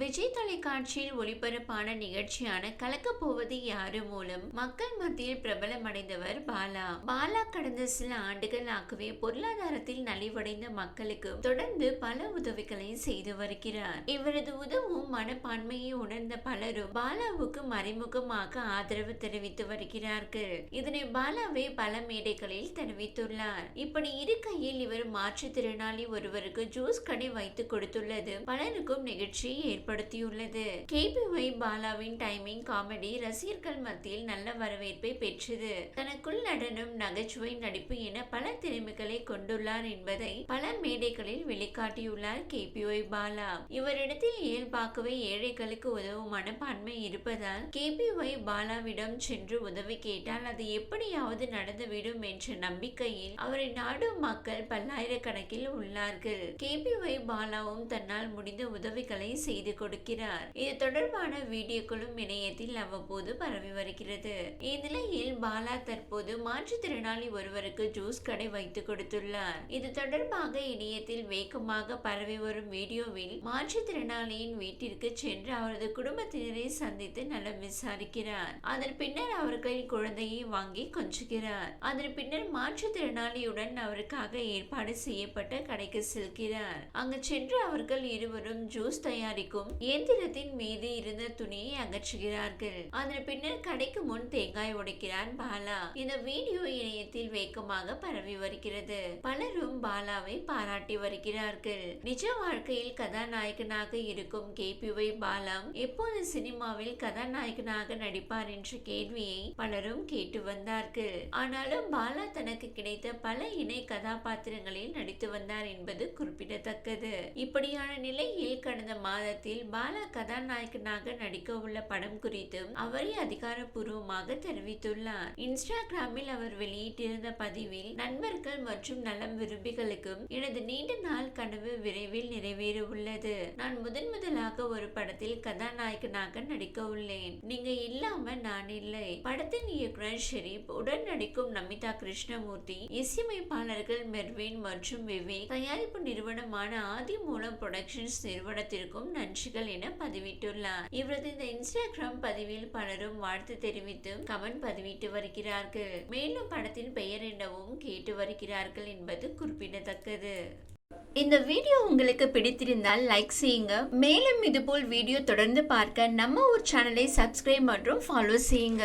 விஜய் தொலைக்காட்சியில் ஒளிபரப்பான நிகழ்ச்சியான கலக்கப்போவது யாரு மூலம் மக்கள் மத்தியில் பிரபலமடைந்தவர் பாலா. பாலா கடந்த சில ஆண்டுகளாகவே பொருளாதாரத்தில் நலிவடைந்த மக்களுக்கு தொடர்ந்து பல உதவிகளை செய்து வருகிறார். இவரது உதவும் மனப்பான்மையை உணர்ந்த பலரும் பாலாவுக்கு மறைமுகமாக ஆதரவு தெரிவித்து வருகிறார்கள். இதனை பாலாவே பல மேடைகளில் தெரிவித்துள்ளார். இப்படி இருக்கையில் இவர் மாற்றுத்திறனாளி ஒருவருக்கு ஜூஸ் கடை வைத்து கொடுத்துள்ளது. பலருக்கும் நிகழ்ச்சி நிகழ்ச்சியை ஏற்படுத்தியுள்ளது கேபிஒய் பாலாவின் டைமிங் காமெடி ரசிகர்கள் மத்தியில் நல்ல வரவேற்பை பெற்றது. தனக்குள் நடனம் நகைச்சுவை நடிப்பு என பல திறமைகளை கொண்டுள்ளார் என்பதை பல மேடைகளில் வெளிக்காட்டியுள்ளார் கேபிஒய் பாலா. இவரிடத்தில் இயல்பாகவே ஏழைகளுக்கு உதவும் மனப்பான்மை இருப்பதால் கேபிஒய் பாலாவிடம் சென்று உதவி கேட்டால் அது எப்படியாவது நடந்துவிடும் என்ற நம்பிக்கையில் அவரை நாடும் மக்கள் பல்லாயிரக்கணக்கில் உள்ளார்கள். கேபிஒய் பாலாவும் தன்னால் முடிந்த உதவிகளை செய்து கொடுக்கிறார். இது தொடர்பான வீடியோக்களும் இணையத்தில் அவ்வப்போது பரவி வருகிறது. இந்நிலையில் பாலா தற்போது மாற்றுத்திறனாளி ஒருவருக்கு ஜூஸ் கடை வைத்து கொடுத்துள்ளார். இது தொடர்பாக இணையத்தில் வேகமாக பரவி வரும் வீடியோவில் மாற்றுத்திறனாளியின் வீட்டிற்கு சென்று அவரது குடும்பத்தினரை சந்தித்து நலம் விசாரிக்கிறார். அதன் பின்னர் அவர்களின் குழந்தையை வாங்கி கொஞ்சுகிறார். அதன் பின்னர் மாற்றுத்திறனாளியுடன் அவருக்காக ஏற்பாடு செய்யப்பட்ட கடைக்கு செல்கிறார். அங்கு சென்று அவர்கள் இருவரும் ஜூஸ் தயாரிக்கும் இயந்திரத்தின் மீது இருந்த துணியை அகற்றுகிறார்கள். அதன் பின்னர் கடைக்கு முன் தேங்காய் உடைக்கிறார் பாலா. இந்த வீடியோ இணையத்தில் வேகமாக பரவி வருகிறது. பலரும் பாலாவை பாராட்டி வருகிறார்கள். நிஜ வாழ்க்கையில் கதாநாயகனாக இருக்கும் கேபிஒய் பாலா எப்போது சினிமாவில் கதாநாயகனாக நடிப்பார் என்ற கேள்வியை பலரும் கேட்டு வந்தார்கள். ஆனாலும் பாலா தனக்கு கிடைத்த பல இணை கதாபாத்திரங்களில் நடித்து வந்தார் என்பது குறிப்பிடத்தக்கது. இப்படியான நிலையில் கடந்த மாதத்தில் பாலா கதாநாயகனாக நடிக்க உள்ள படம் குறித்தும் அவரே அதிகாரப்பூர்வமாக தெரிவித்துள்ளார். இன்ஸ்டாகிராமில் அவர் வெளியிட்டிருந்த பதிவில் நண்பர்கள் மற்றும் நலம் விரும்பிகளுக்கும் எனது நீண்ட நாள் கனவு விரைவில் நிறைவேற உள்ளது நான் முதன் முதலாக ஒரு படத்தில் கதாநாயகனாக நடிக்க உள்ளேன் நீங்க இல்லாம நான் இல்லை. படத்தின் இயக்குனர் ஷெரீப் உடன் நடிக்கும் நமிதா கிருஷ்ணமூர்த்தி இசையமைப்பாளர்கள் மெர்வின் மற்றும் விவேக் தயாரிப்பு நிறுவனமான ஆதி மூலம் புரொடக்ஷன்ஸ் நிறுவனத்திற்கும் நன்றி. நன்றிகள் என பதிவிட்டுள்ளார். இவரது இந்த இன்ஸ்டாகிராம் பதிவில் பலரும் வாழ்த்து தெரிவித்து கமெண்ட் பதிவிட்டு வருகிறார்கள். மேலும் படத்தின் பெயர் என்னவும் கேட்டு வருகிறார்கள் என்பது குறிப்பிடத்தக்கது. இந்த வீடியோ உங்களுக்கு பிடித்திருந்தால் லைக் செய்யுங்க. மேலும் இதுபோல் வீடியோ தொடர்ந்து பார்க்க நம்ம ஒரு சேனலை சப்ஸ்கிரைப் மற்றும் ஃபாலோ செய்யுங்க.